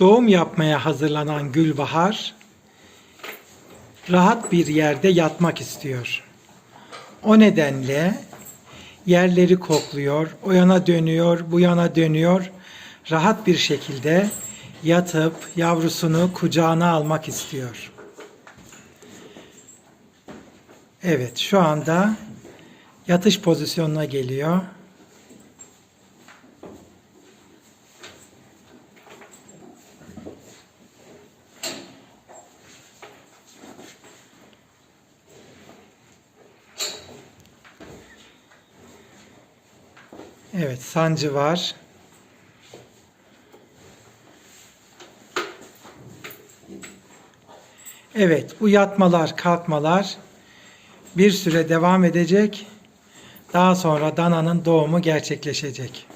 Doğum yapmaya hazırlanan Gülbahar rahat bir yerde yatmak istiyor. O nedenle yerleri kokluyor, o yana dönüyor, bu yana dönüyor. Rahat bir şekilde yatıp yavrusunu kucağına almak istiyor. Evet, şu anda yatış pozisyonuna geliyor. Evet, sancı var. Evet, bu yatmalar, kalkmalar bir süre devam edecek. Daha sonra dananın doğumu gerçekleşecek.